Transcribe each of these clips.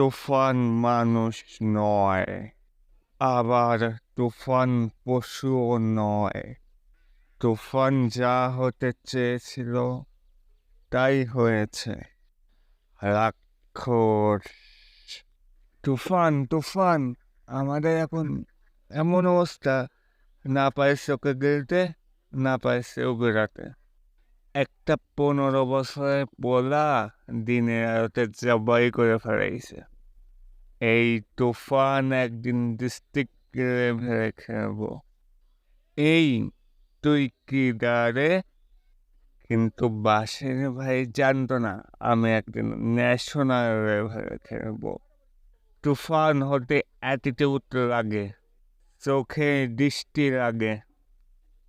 তুফান মানুষ নয়, আবার তুফান পশুও নয়। তুফান যা হতে চেয়েছিল, তাই হয়েছে। রাক্ষস, তুফান তুফান, আমাদের এখন এমন অবস্থা, না পারছে ওকে গেলতে, না পারছে ও বেড়াতে। একটা পনেরো বছরের পোলা দিনের আলোতে জবাই করে ফেলাইছে। এই তুফান একদিন ডিস্ট্রিক্ট খেলব এই তুই কি দাঁড়ে কিন্তু বাসের ভাই জানতো না, আমি একদিন ন্যাশনাল লেভেলে খেলব তুফান হতে অ্যাটিটিউড লাগে, চোখে দৃষ্টি লাগে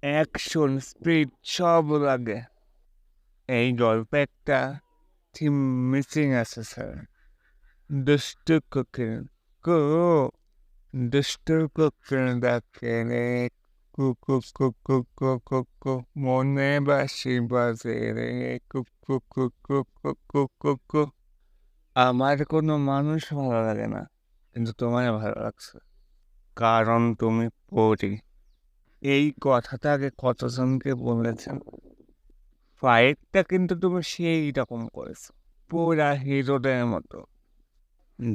অ্যাকশন স্পিড সব লাগে। এই গল্পে একটা থিম মিসিং আছে স্যার দুষ্টু কোকিল কো দুষ্টু কোকিল ডাকে রে কুকু কুকু কুকু কু মনে বাসি বাজে রে কুকু কুকু কুকু কুকু আমার কোনো মানুষ ভালো লাগে না, কিন্তু তোমার ভালো লাগছে, কারণ তুমি পড়ি এই কথাটা আগে কতজনকে বলেছেন? ফাইটটা কিন্তু তুমি সেই রকম করেছ, পুরা হিরোদের মতো।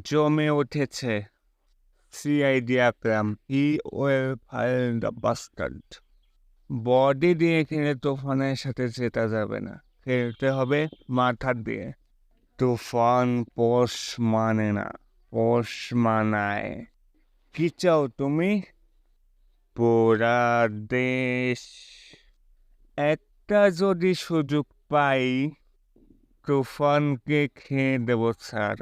জমে উঠেছে CID Akram he well file the bastard body দিয়ে খেলে তুফানের সাথে জেতা যাবে না। খেলতে হবে মাথা দিয়ে। তুফান পোষ মানে না। পোষ মানায়। কি চাও তুমি? পুরা দেশ। একটা যদি সুযোগ পাই, তুফানকে খেয়ে দেব, স্যার।